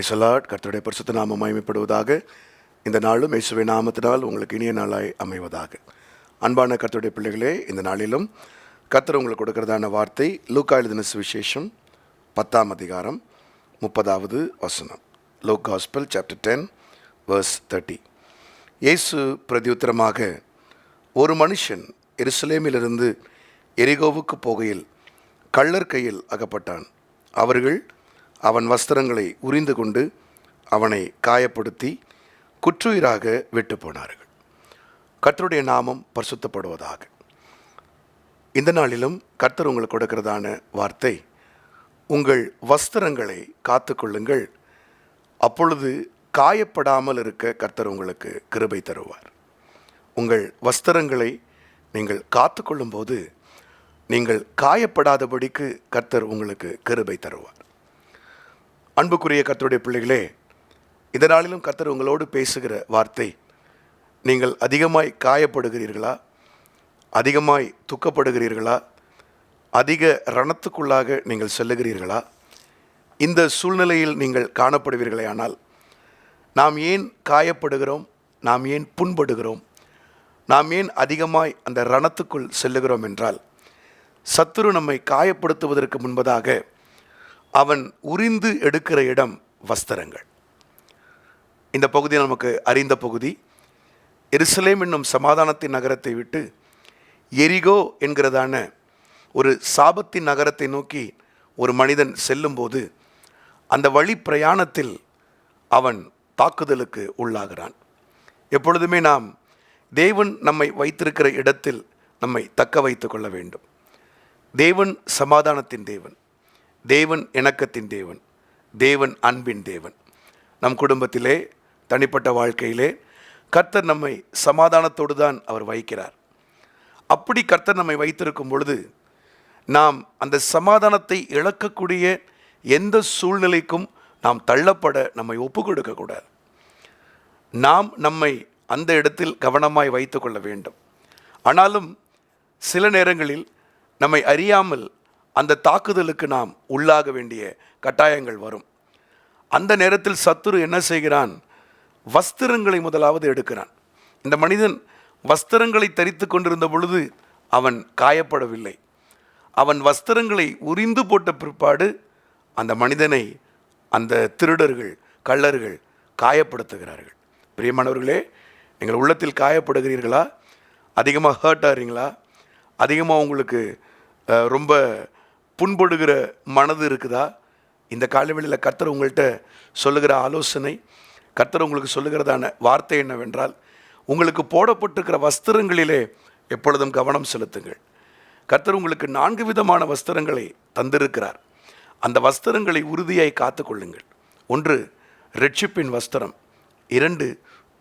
பிரேசலாட் கர்த்தருடைய பரிசுத்த நாமம் அமைப்படுவதாக இந்த நாளும் இயேசுவை நாமத்தினால் உங்களுக்கு இனிய நாளாய் அமைவதாக. அன்பான கர்த்தருடைய பிள்ளைகளே இந்த நாளிலும் கர்த்தர் உங்களுக்கு கொடுக்கிறதான வார்த்தை லூக்கா எழுதின சுவிசேஷம்? பத்தாம் அதிகாரம் முப்பதாவது வசனம். Luke gospel chapter ten verse thirty இயேசு பிரதியுத்தரமாக ஒரு மனுஷன் எருசலேமிலிருந்து எரிகோவுக்கு போகையில் கள்ளர் கையில் அகப்பட்டான். அவர்கள் அவன் வஸ்திரங்களை உரிந்து கொண்டு அவனை காயப்படுத்தி குற்றுயிராக விட்டு போனார்கள். கர்த்தருடைய நாமம் பரிசுத்தப்படுவதாக. இந்த நாளிலும் கர்த்தர் உங்களுக்கு கொடுக்கிறதான வார்த்தை உங்கள் வஸ்திரங்களை காத்துக்கொள்ளுங்கள். அப்பொழுது காயப்படாமல் இருக்க கர்த்தர் உங்களுக்கு கிருபை தருவார். உங்கள் வஸ்திரங்களை நீங்கள் காத்துக்கொள்ளும்போது நீங்கள் காயப்படாதபடிக்கு கர்த்தர் உங்களுக்கு கிருபை தருவார். அன்புக்குரிய கத்தருடைய பிள்ளைகளே இந்த நாளிலும் கத்தர் உங்களோடு பேசுகிற வார்த்தை நீங்கள் அதிகமாய் காயப்படுகிறீர்களா? அதிகமாய் துக்கப்படுகிறீர்களா? அதிக ரணத்துக்குள்ளாக நீங்கள் செல்லுகிறீர்களா? இந்த சூழ்நிலையில் நீங்கள் காணப்படுவீர்களே ஆனால் நாம் ஏன் காயப்படுகிறோம்? நாம் ஏன் புண்படுகிறோம்? நாம் ஏன் அதிகமாய் அந்த ரணத்துக்குள் செல்லுகிறோம் என்றால் சத்துரு நம்மை காயப்படுத்துவதற்கு முன்பதாக அவன் உரிந்து எடுக்கிற இடம் வஸ்திரங்கள். இந்த பகுதி நமக்கு அறிந்த பகுதி. எருசலேம் என்னும் சமாதானத்தின் நகரத்தை விட்டு எரிகோ என்கிறதான ஒரு சாபத்தின் நகரத்தை நோக்கி ஒரு மனிதன் செல்லும்போது அந்த வழி பிரயாணத்தில் அவன் தாக்குதலுக்கு உள்ளாகிறான். எப்பொழுதுமே நாம் தேவன் நம்மை வைத்திருக்கிற இடத்தில் நம்மை தக்க வைத்து கொள்ள வேண்டும். தேவன் சமாதானத்தின் தேவன். தேவன் இணக்கத்தின் தேவன் தேவன் அன்பின் தேவன். நம் குடும்பத்திலே தனிப்பட்ட வாழ்க்கையிலே கர்த்தர் நம்மை சமாதானத்தோடு தான் அவர் வைக்கிறார் அப்படி கர்த்தர் நம்மை வைத்திருக்கும் பொழுது நாம் அந்த சமாதானத்தை இழக்கக்கூடிய எந்த சூழ்நிலைக்கும் நாம் தள்ளப்பட நம்மை ஒப்பு கொடுக்கக்கூடாது நாம் நம்மை அந்த இடத்தில் கவனமாய் வைத்துக்கொள்ள வேண்டும். ஆனாலும் சில நேரங்களில் நம்மை அறியாமல் அந்த தாக்குதலுக்கு நாம் உள்ளாக வேண்டிய கட்டாயங்கள் வரும். அந்த நேரத்தில் சத்துரு என்ன செய்கிறான்? வஸ்திரங்களை முதலாவது எடுக்கிறான். இந்த மனிதன் வஸ்திரங்களை தரித்து கொண்டிருந்த பொழுது அவன் காயப்படவில்லை. அவன் வஸ்திரங்களை உரிந்து போட்ட பிற்பாடு அந்த மனிதனை அந்த திருடர்கள் கள்ளர்கள் காயப்படுத்துகிறார்கள். பிரியமானவர்களே நீங்கள் உள்ளத்தில் காயப்படுகிறீர்களா? அதிகமாக ஹர்ட் ஆகிறீங்களா? அதிகமாக உங்களுக்கு ரொம்ப புண்படுகிற மனது இருக்குதா? இந்த காலவெளியில் கர்த்தர் உங்கள்கிட்ட சொல்லுகிற ஆலோசனை கர்த்தர் உங்களுக்கு சொல்லுகிறதான வார்த்தை என்னவென்றால் உங்களுக்கு போடப்பட்டிருக்கிற வஸ்திரங்களிலே எப்பொழுதும் கவனம் செலுத்துங்கள். கர்த்தர் உங்களுக்கு நான்கு விதமான வஸ்திரங்களை தந்திருக்கிறார். அந்த வஸ்திரங்களை உறுதியாய் காத்துக்கொள்ளுங்கள். ஒன்று ரட்சிப்பின் வஸ்திரம். இரண்டு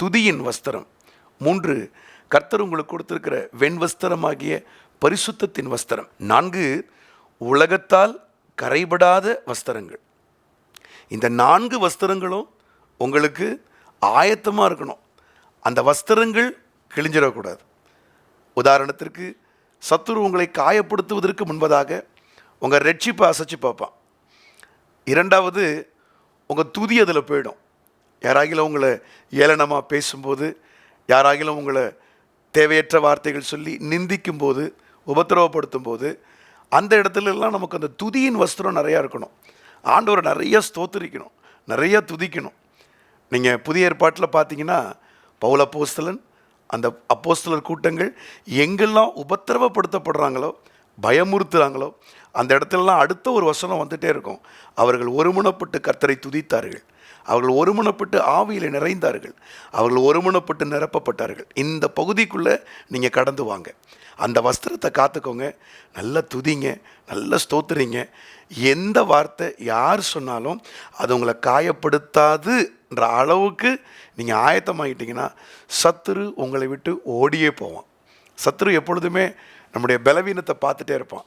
துதியின் வஸ்திரம். மூன்று கர்த்தர் உங்களுக்கு கொடுத்திருக்கிற வெண் வஸ்திரமாகிய பரிசுத்தத்தின் வஸ்திரம். நான்கு உலகத்தால் கரைபடாத வஸ்திரங்கள். இந்த நான்கு வஸ்திரங்களும் உங்களுக்கு ஆயத்தமாக இருக்கணும். அந்த வஸ்திரங்கள் கிழிஞ்சிடக்கூடாது. உதாரணத்திற்கு சத்துரு உங்களை காயப்படுத்துவதற்கு முன்பதாக உங்கள் ரட்சிப்பை அசைச்சு பார்ப்பான். இரண்டாவது உங்கள் துதி அதில் போயிடும். யாராகிலும் உங்களை ஏளனமாக பேசும்போது யாராகிலும் உங்களை தேவையற்ற வார்த்தைகள் சொல்லி நிந்திக்கும் போது உபத்திரவப்படுத்தும் போது அந்த இடத்துலலாம் நமக்கு அந்த துதியின் வஸ்திரம் நிறையா இருக்கணும். ஆண்டவரை நிறைய ஸ்தோத்திரிக்கணும். நிறைய துதிக்கணும். நீங்கள் புதிய ஏற்பாட்டில் பார்த்தீங்கன்னா பவுல் அப்போஸ்தலன் அந்த அப்போஸ்தலர் கூட்டங்கள் எங்கெல்லாம் உபத்திரவப்படுத்தப்படுறாங்களோ பயமுறுத்துகிறாங்களோ அந்த இடத்துலலாம் அடுத்த ஒரு வசனம் வந்துகிட்டே இருக்கும். அவர்கள் ஒருமுனப்பட்டு கர்த்தரை துதித்தார்கள். அவர்கள் ஒருமுனப்பட்டு ஆவியில் நிறைந்தார்கள். அவர்கள் ஒருமுனப்பட்டு நிரப்பப்பட்டார்கள். இந்த பகுதிக்குள்ளே நீங்கள் கடந்து வாங்க. அந்த வஸ்திரத்தை காத்துக்கோங்க. நல்லா துதிங்க நல்லா ஸ்தோத்துறீங்க எந்த வார்த்தை யார் சொன்னாலும் அது உங்களை காயப்படுத்தாதுன்ற அளவுக்கு நீங்கள் ஆயத்தமாகிட்டீங்கன்னா சத்துரு உங்களை விட்டு ஓடியே போவான். சத்துரு எப்பொழுதுமே நம்முடைய பலவீனத்தை பார்த்துட்டே இருப்பான்.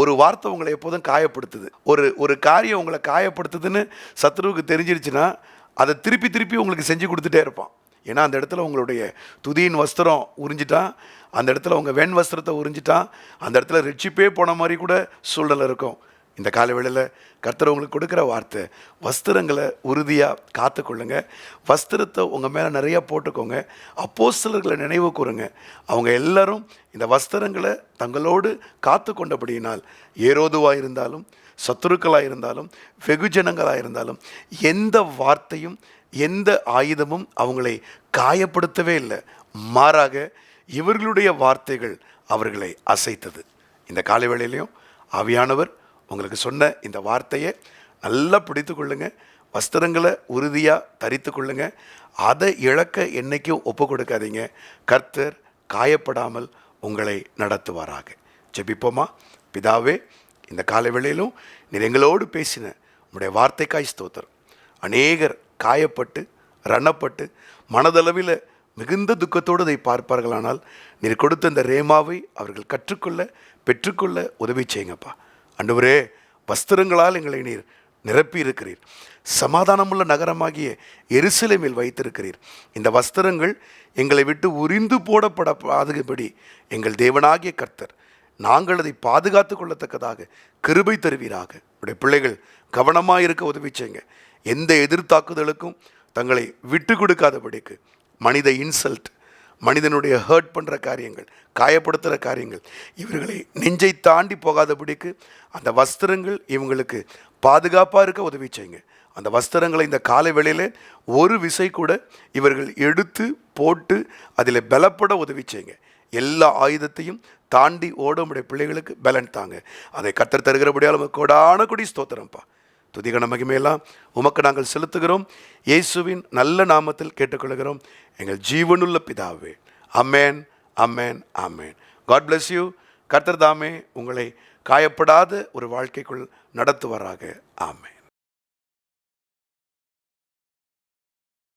ஒரு வார்த்தை உங்களை எப்போதும் காயப்படுத்துது. ஒரு ஒரு காரியம் உங்களை காயப்படுத்துதுன்னு சத்ருவுக்கு தெரிஞ்சிருச்சுன்னா அதை திருப்பி திருப்பி உங்களுக்கு செஞ்சு கொடுத்துட்டே இருப்பான். ஏன்னா அந்த இடத்துல உங்களுடைய துதியின் வஸ்திரம் உறிஞ்சிட்டான் அந்த இடத்துல உங்கள் வெண் வஸ்திரத்தை உறிஞ்சிட்டான் அந்த இடத்துல ரிச்சிப்பே போன மாதிரி கூட சூழ்நிலை இருக்கும். இந்த காலவேளையில் கர்த்தர் உங்களுக்கு கொடுக்குற வார்த்தை வஸ்திரங்களை உறுதியாக காத்துக்கொள்ளுங்க. வஸ்திரத்தை உங்கள் மேலே நிறையா போட்டுக்கோங்க. அப்போஸ்தலர்களை நினைவு கூறுங்க. அவங்க எல்லாரும் இந்த வஸ்திரங்களை தங்களோடு காத்து கொண்டபடியினால் ஏரோதுவாக இருந்தாலும் சத்துருக்களாக இருந்தாலும் வெகுஜனங்களாக இருந்தாலும் எந்த வார்த்தையும் எந்த ஆயுதமும் அவங்களை காயப்படுத்தவே இல்லை. மாறாக இவர்களுடைய வார்த்தைகள் அவர்களை அசைத்தது. இந்த காலை வேளையிலையும் ஆவியானவர் உங்களுக்கு சொன்ன இந்த வார்த்தையை நல்லா பிடித்து கொள்ளுங்கள் வஸ்திரங்களை உறுதியாக தரித்து கொள்ளுங்கள் அதை இழக்க என்னைக்கும் ஒப்பு கொடுக்காதீங்க. கர்த்தர் காயப்படாமல் உங்களை நடத்துவாராக. ஜெபிப்போமா? பிதாவே இந்த காலை வேளையிலும் நீர் எங்களோடு பேசின உங்களுடைய வார்த்தைக்காய் ஸ்தோத்திரம். அநேகர் காயப்பட்டு ரணப்பட்டு மனதளவில் மிகுந்த துக்கத்தோடு இதை பார்ப்பார்களானால் நீர் கொடுத்த இந்த ரேமாவை அவர்கள் கற்றுக்கொள்ள பெற்றுக்கொள்ள உதவி செய்யுங்கப்பா. அன்றுவரே வஸ்திரங்களால் எங்களை நீர் நிரப்பி இருக்கிறீர் சமாதானமுள்ள நகரமாகிய எருசலேமில் வைத்திருக்கிறீர். இந்த வஸ்திரங்கள் எங்களை விட்டு உரிந்து போடப்பட போடப்படாதபடி எங்கள் தேவனாகிய கர்த்தர். நாங்கள் அதை பாதுகாத்து கொள்ளத்தக்கதாக கிருபை தருவீராக. உடைய பிள்ளைகள் கவனமாக இருக்க உதவி செய்யுங்க. எந்த எதிர்த்தாக்குதலுக்கும் தங்களை விட்டு கொடுக்காதபடிக்கு மனித இன்சல்ட் மனிதனுடைய ஹர்ட் பண்ணுற காரியங்கள் காயப்படுத்துகிற காரியங்கள் இவர்களை நெஞ்சை தாண்டி போகாதபடிக்கு அந்த வஸ்திரங்கள் இவங்களுக்கு பாதுகாப்பாக இருக்க உதவி செய்யுங்க. அந்த வஸ்திரங்களை இந்த காலை வேளையில் ஒரு விசை கூட இவர்கள் எடுத்து போட்டு அதில் பலப்பட உதவி செய்யுங்க. எல்லா ஆயுதத்தையும் தாண்டி ஓட உடைய பிள்ளைகளுக்கு பலன் தாங்க. அதை கத்தர் தருகிறபடியால் நமக்கு கோடான கொடி ஸ்தோத்திரம்ப்பா. துதிகன மகிமையெல்லாம் உமக்கு நாங்கள் செலுத்துகிறோம். இயேசுவின் நல்ல நாமத்தில் கேட்டுக்கொள்கிறோம். எங்கள் ஜீவனுள்ள பிதாவே. Amen amen amen God bless you கர்த்தர் தாமே உங்களை காயப்படாத ஒரு வாழ்க்கைக்குள் நடத்துவாராக. ஆமே